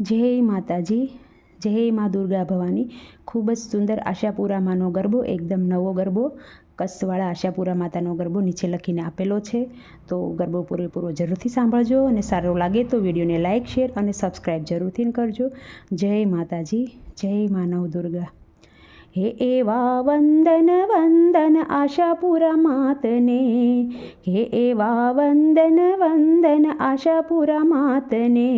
જય માતાજી, જય મા દુર્ગા ભવાની. ખૂબ જ સુંદર આશાપુરા માનો ગરબો, એકદમ નવો ગરબો. કસવાળા આશાપુરા માતાનો ગરબો નીચે લખીને આપેલો છે. તો ગરબો પૂરેપૂરો જરૂરથી સાંભળજો અને સારો લાગે તો વિડીયોને લાઇક, શેર અને સબસ્ક્રાઈબ જરૂરથી કરજો. જય માતાજી, જય માનવ દુર્ગા. હે એવા વંદન વંદન આશાપુરા માતને. હે એવા વંદન વંદન આશાપુરા માતને.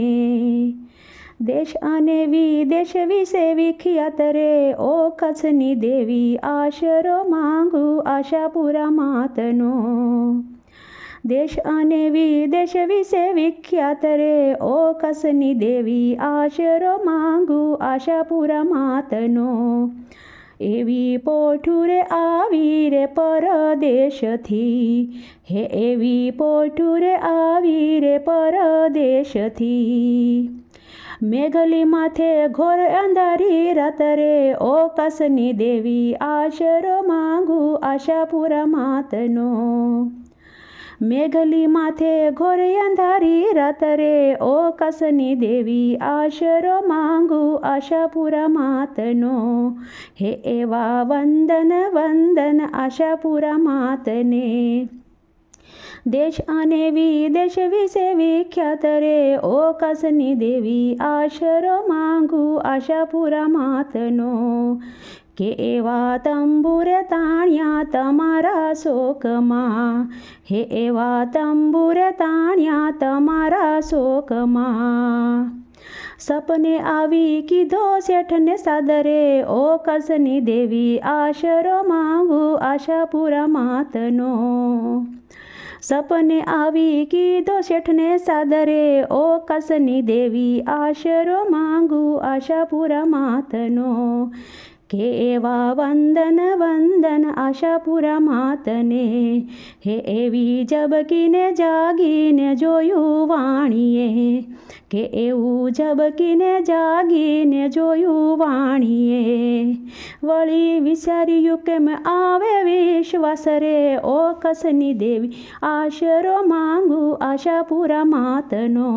દેશ અને વિદેશ વિશે વિખ્યાત રે. ઓ કચ્છની દેવી, આશરો માંગુ આશાપુરા માતનો. દેશ અને વિદેશ વિશે વિખ્યાત રે. ઓ કચ્છની દેવી, આશરો માંગુ આશાપુરા માતનો. એવી પોઠુરે આવી રે પરદેશથી. હે એવી પોઠુરે આવી રે પરદેશથી. મેઘલી માથે ઘોર અંધારી રાતરે, ઓ કસની દેવી, આશરો માંગુ આશાપુરા માતનો. મેઘલી માથે ઘોર અંધારી રાતરે, ઓ કસની દેવી, આશરો માંગુ આશાપુરા માતનો. હે એવા વંદન વંદન આશાપુરા માતને. દેશ અને વિદેશ વિશે વિખ્યાત રે. ઓ કસની દેવી, આશરો માંગુ આશાપુરા માથનો કે એવા તંબુરે તાણ્યા તમારા શોકમાં? હે એવા તંબુરે તાણ્યા તમારા શોકમાં? સપને આવી કીધો શેઠને સાદરે, ઓ કસની દેવી, આશરો માંગુ આશાપુરા માતનો. સપને આવી કીધો શેઠને સાદરે, ઓ કસની દેવી, આશરો માંગુ આશાપુરા માતનો. કે એવા વંદન વંદન આશાપુરા માતને હે એવી જબકીને જાગીને જોયું વાણીએ કે એવું જબકીને જાગીને જોયું વાણીએ વળી વિચાર્યું કેમ આવે વિશ્વાસ રે ઓ કસની દેવી આશરો માંગુ આશાપુરા માતનો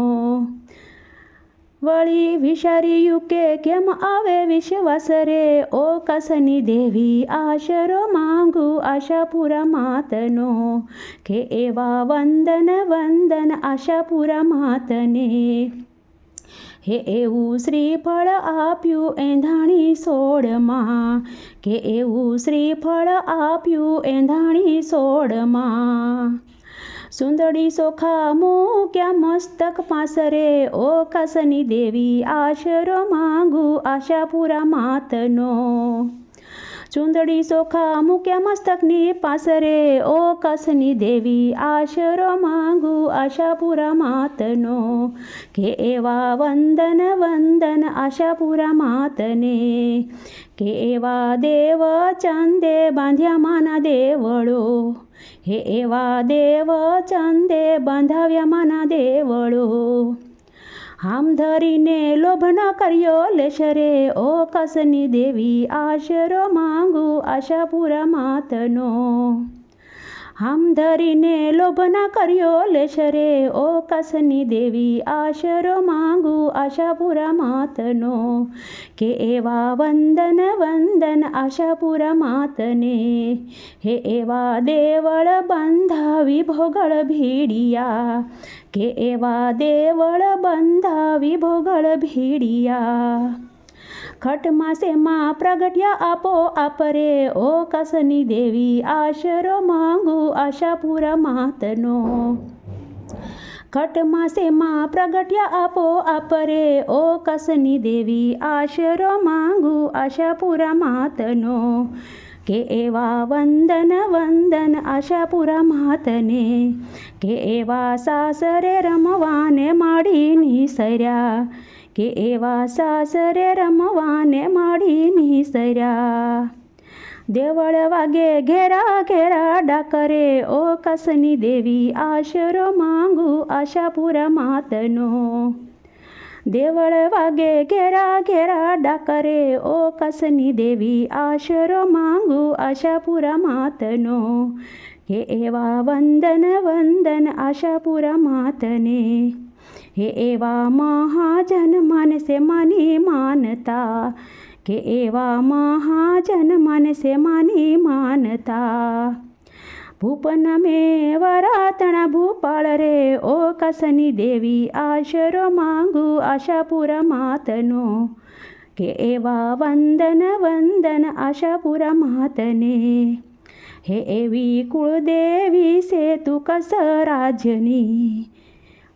વળી વિચાર્યું કે કેમ આવે વિશ્વાસ રે ઓ કસની દેવી, આશરો માંગુ આશાપુરા માતનો. કે એવા વંદન વંદન આશાપુરા માતને. હે એવું શ્રીફળ આપ્યું એંધાણી સોળમાં. કે એવું શ્રીફળ આપ્યું એંધાણી સોળમાં. સુંદડી સોખા મૂક્યા મસ્તક પાસરે. ઓ કસની દેવી આશરો માંગુ આશાપુરા માતનો. ચુંદડી સોખા મૂક્યા મસ્તકની પાસરે, ઓ કસની દેવી, આશરો માંગુ આશાપુરા માતનો. કે એવા વંદન વંદન આશાપુરા માતને. કે એવા દેવ ચંદે બાંધ્યા માના દેવળો. હે એવા દેવ ચંદે બાંધાવ્યા માના દેવળો. હામ ધરીને લોભ ન કર્યો લેશરે. ઓ કસની દેવી આશરો માંગુ આશાપુરા માતનો. હામ ધરીને લોભ ન કર્યો લેશરે. ઓ કસની દેવી, આશરો માંગુ આશાપુરા માતનો. કે એવા વંદન વંદન આશાપુરા માતને. હે એવા દેવળ બંધાવી ભોગળ ભીડિયા. કે એવા દેવળ બંધાવી ભોગળ ભીડિયા. ખટમાસે માં પ્રગટ્યા આપો આપરે. ઓ કસની દેવી, આશરો માંગુ આશાપુરા માતનો. ખટમાસે માં પ્રગટ્યા આપો આપરે. ઓ કસની દેવી, આશરો માંગુ આશાપુરા માતનો. કે એવા વંદન વંદન આશાપુરા માતને. કે એવા સાસરે રમવાને માડીની સર્યા. કે એવા સાસરે રમવાને માડીની નિસર્યા. દેવળ વાગે ઘેરા ઘેરા ડાકરે, ઓ કસની દેવી, આશરો માંગુ આશાપુરા માતનો. દેવળ વાગે ઘેરા ઘેરા ડાકરે, ઓ કસની દેવી, આશરો માંગુ આશાપુરા માતનો. કે એવા વંદન વંદન આશાપુરા માતને. હે એવા મહાજન માને શેમાની માનતા, કે એવા મહાજન મને શેમાની માનતા. ભૂપન મેં વરાતણા ભૂપાળ રે, ઓ કસની દેવી આશરો માંગુ આશાપુર માતનો. કે એવા વંદન વંદન આશાપુર માતને. હે એવી કુળદેવી સે તું કસ રાજ્યની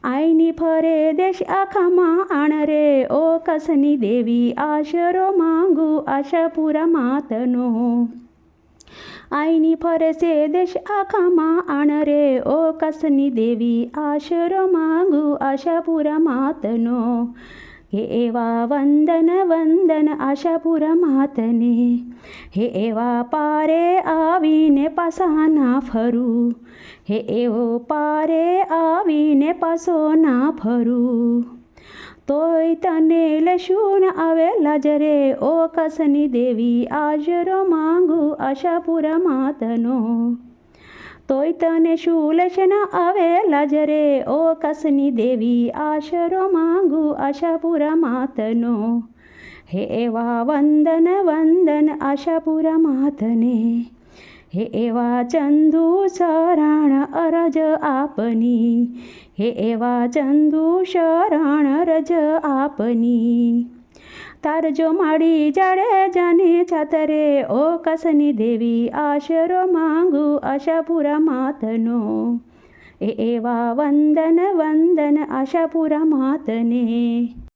આઈની ફરે દેશ આખામાં આણ રે ઓ કસની દેવી આશરો માંગુ આશાપુરા માતનો આઈની ફરે છે દેશ આખામાં આણ રે ઓ કસની દેવી આશરો માંગુ આશાપુરા માતનો હે એવા વંદન વંદન આશાપુર માતને હે એવા પારે આવીને પાસા ના ફરું હે એવો પારે આવીને પાસો ના ફરું તોય તને લશું ન આવેલા જરે ઓ કસની દેવી આજરો માંગુ આશાપુર માતનો તોય તને શું લશન આવેલા જરે ઓ કસની દેવી, આશરો માંગુ આશાપુરા માતનો. હે એવા વંદન વંદન આશાપુરા માતને. હે એવા ચંદુ શરણ અરજ આપની. હે એવા ચંદુ શરણ રજ આપની. તારજો માડી જાડે જાને છાતરે, ઓ કસની દેવી, આશરો માંગુ આશાપુરા માતનો. એ એવા વંદન વંદન આશાપુરા માતને.